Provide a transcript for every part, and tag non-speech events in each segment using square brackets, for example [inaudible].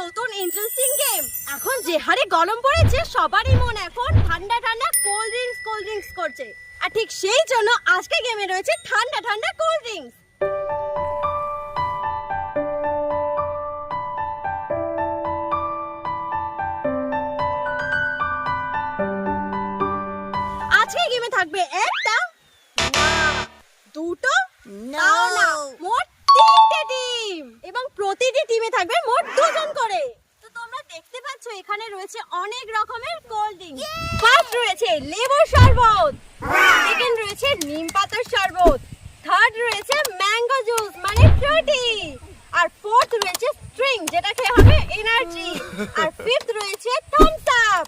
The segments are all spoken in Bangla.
নতুন ইন্টারেস্টিং গেম এখন যে হারে গরম পড়েছে, সবারই মন এখন ঠান্ডা ঠান্ডা কোল্ড ড্রিঙ্কস কোল্ড ড্রিঙ্কস করছে। আর ঠিক সেই জন্য আজকে গেমে রয়েছে ঠান্ডা ঠান্ডা কোল্ড ড্রিঙ্কস থাকবে একটা না দুটো তাও না মোট তিনটে টিম। এবং প্রতিটি টিমে থাকবে মোট দুজন করে। তো তোমরা দেখতে পাচ্ছ এখানে রয়েছে অনেক রকমের কোল্ড। ড্রিঙ্ক ফার্স্ট রয়েছে লেবুর শরবত। সেকেন্ড রয়েছে নিম পাতার শরবত। থার্ড রয়েছে ম্যাঙ্গো জুস মানে ফ্রুটি আর ফোর্থ রয়েছে স্ট্রিং যেটা খেয়ে হবে এনার্জি [laughs] আর ফিফথ রয়েছে থামস আপ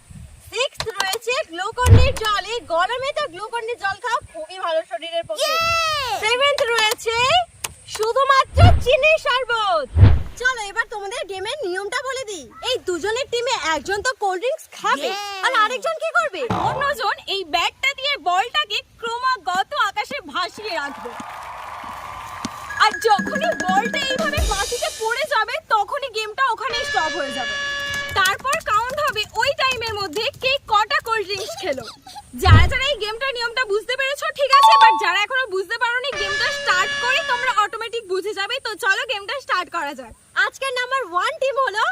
সিক্সথ রয়েছে গ্লুকন্ডির জল। এই গরমে তো গ্লুকন্ডির জল খাওয়া খুবই ভালো শরীরের পক্ষে। সেভেন্থ রয়েছে শুধুমাত্র চিনির শরবত। চলো এবার তোমাদের গেমের নিয়মটা বলে দিই। এই দুজনের টিমে একজন তো কোল্ড ড্রিঙ্কস খাবে আর আরেকজন কি করবে? অন্যজন এই ব্যাটটা দিয়ে বলটাকে ক্রমাগত আকাশে ভাসিয়ে রাখবে। আর যখনই বলটা এইভাবে মাটিতে পড়ে যাবে তখনই গেমটা ওখানেই স্টপ হয়ে যাবে। তারপর কাউন্ট হবে, ওই টাইমের মধ্যে কে কটা কোল্ড ড্রিঙ্কস খেলো। যারা যারা এই গেমটার নিয়মটা বুঝতে পেরেছ, ঠিক আছে বাট যারা এখনও বুঝতে পারোনি গেমটা স্টার্ট করে তোমরা অটোমেটিক বুঝে যাবে। তো চলো গেমটা স্টার্ট করা যাক। আজকের নাম্বার ওয়ান টিম হলো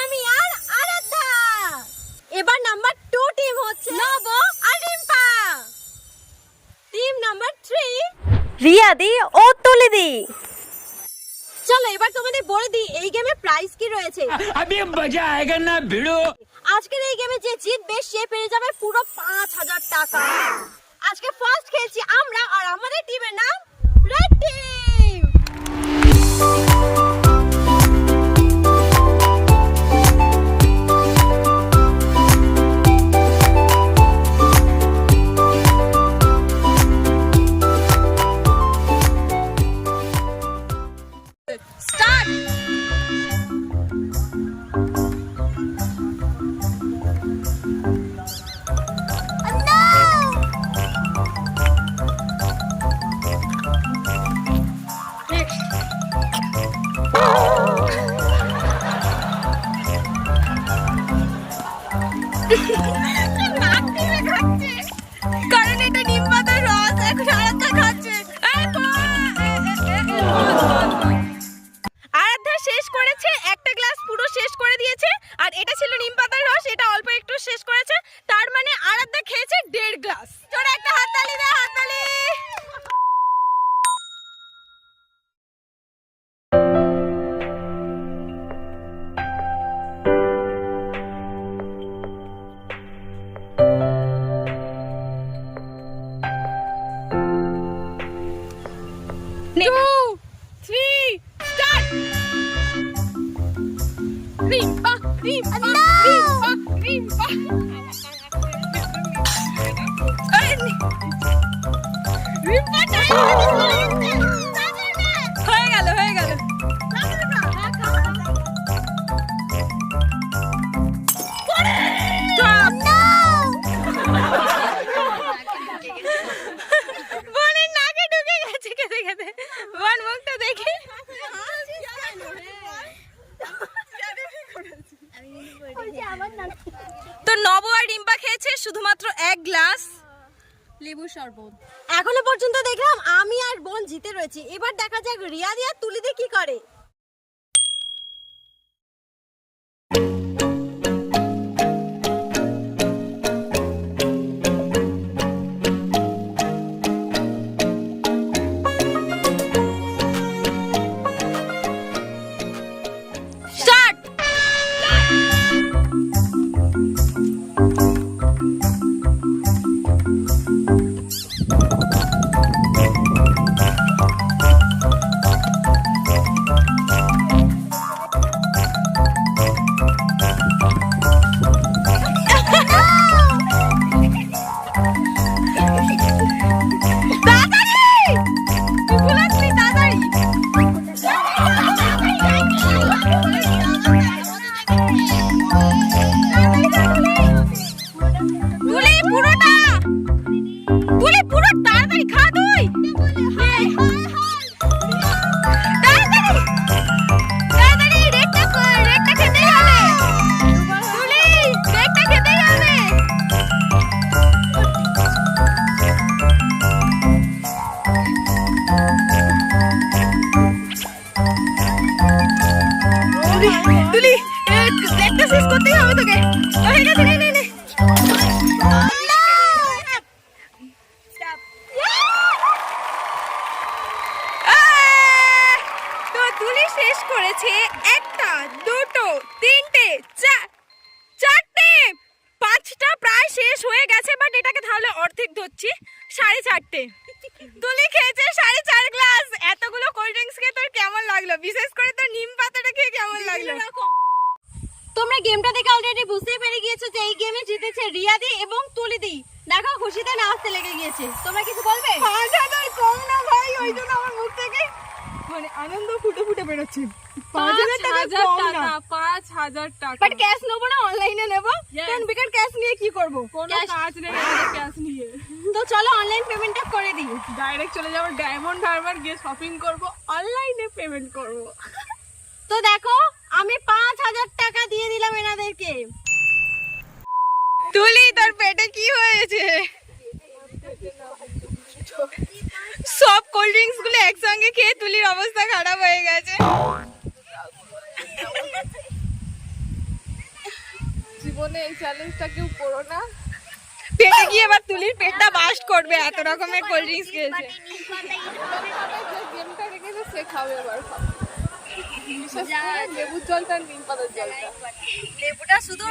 আমি আর আরাধ্যা। এবার নাম্বার টু টিম হচ্ছে নব আর রিম্পা। টিম নাম্বার থ্রি রিয়াদি ও তুলিদি চলো এবার তোমাদের বলে দিই এই গেমে প্রাইস কি রয়েছে? আমি মজা আয়েগা না ভিড়ো। আজকের এই গেমে যে জিতবে সে পেয়ে যাবে পুরো পাঁচ হাজার টাকা। আজকে ফার্স্ট খেলছি আমরা আর আমাদের টিমের নাম Two, three, start! Rimpa, rimpa, rimpa, rimpa. লেবু শরবত। এখনও পর্যন্ত দেখলাম আমি আর বোন জিতে রয়েছি। এবার দেখা যাক রিয়া তুলি দিয়ে কি করে। পুরোটা! তুই পুরো তাড়াতাড়ি খা তুই! এটাকে তাহলে অর্ধেক ধরছি সাড়ে চারটে। তুলি খেয়েছে সাড়ে চার গ্লাস। এতগুলো কোল্ড ড্রিঙ্কস খেয়ে তোর কেমন লাগল? বিশেষ করে তোর নিম পাতাটা খেয়ে কেমন লাগল? তোমরা গেমটা দেখে অলরেডি বুঝতেই পেরে গিয়েছো যে এই গেমে জিতেছে রিয়াদি এবং তুলিদি। দেখো খুশিতে নাচতে লেগে গিয়েছে। তোমরা কিছু বলবে? পাঁচ হাজার কম না ভাই ওই জন্য আমার মুখ থেকে মানে আনন্দ ফুটে ফুটে বেরোচ্ছে। পাঁচ হাজার টাকা পাঁচ হাজার টাকা। বাট ক্যাশ নেব না অনলাইনে নেব। কারণ বেকার ক্যাশ নিয়ে কি করব? কোনো কাজ নেই ক্যাশ নিয়ে। তো চলো অনলাইন পেমেন্টটা করে দিই। ডাইরেক্ট চলে যাব ডায়মন্ড হারবার গিয়ে শপিং করব অনলাইনে পেমেন্ট করব। তো দেখো আমি পাঁচ হাজার টাকা দিয়ে দিলাম এনাদেরকে। তুলি তোর পেটে কি হয়েছে? সব কোল্ড ড্রিঙ্কসগুলো একসঙ্গে খেয়ে তুলির অবস্থা খারাপ হয়ে গেছে। জীবনে এই চ্যালেঞ্জটা কেউ করো না। পেটে গিয়ে এবার তুলির পেটটা বাস্ট করবে এত রকমের কোল্ড ড্রিঙ্কস খেয়েছে। গেমটা রেখেছে সে খাবে এবার লেবুর জলটা নিম পাতার জলটা। লেবুটা শুধু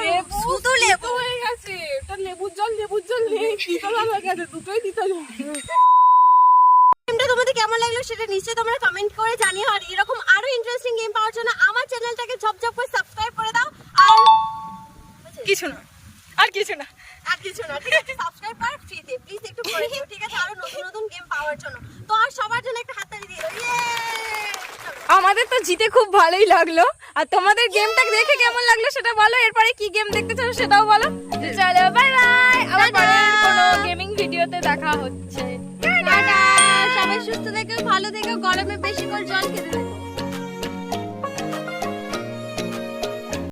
শুধু লেবু। হয়ে গেছে। ওটা লেবুর জল লেবুর জল নেই তিতা হয়ে গেছে দুটোই তিতা জল গেমটা তোমাদের কেমন লাগল সেটা নিশ্চয়ই তোমরা কমেন্ট করে জানিও। আর এরকম আরও ইন্টারেস্টিং গেম পাওয়ার জন্য আমার চ্যানেলটাকে ঝপঝপ করে সাবস্ক্রাইব করে দাও। আর কিছু না। আর কিছু না। আর কিছু না ঠিক আছে? সাবস্ক্রাইব কর ফ্রিতে প্লিজ একটু করে দিও ঠিক আছে? আরও নতুন নতুন গেম পাওয়ার জন্য। তো আর সবার জন্য একটা হাততালি দিয়ে দাও। ইয়ে আমাদের তো জিতে খুব ভালোই লাগল। আর তোমাদের গেমটা দেখে কেমন লাগল সেটা বলো। এরপরে কি গেম দেখতে চাও সেটাও বলো। চলো বাই বাই আবার পরের কোনো গেমিং ভিডিওতে দেখা হচ্ছে। টাটা সবাই সুস্থ থেকো ভালো থেকো গরমে বেশি করে জল খেতে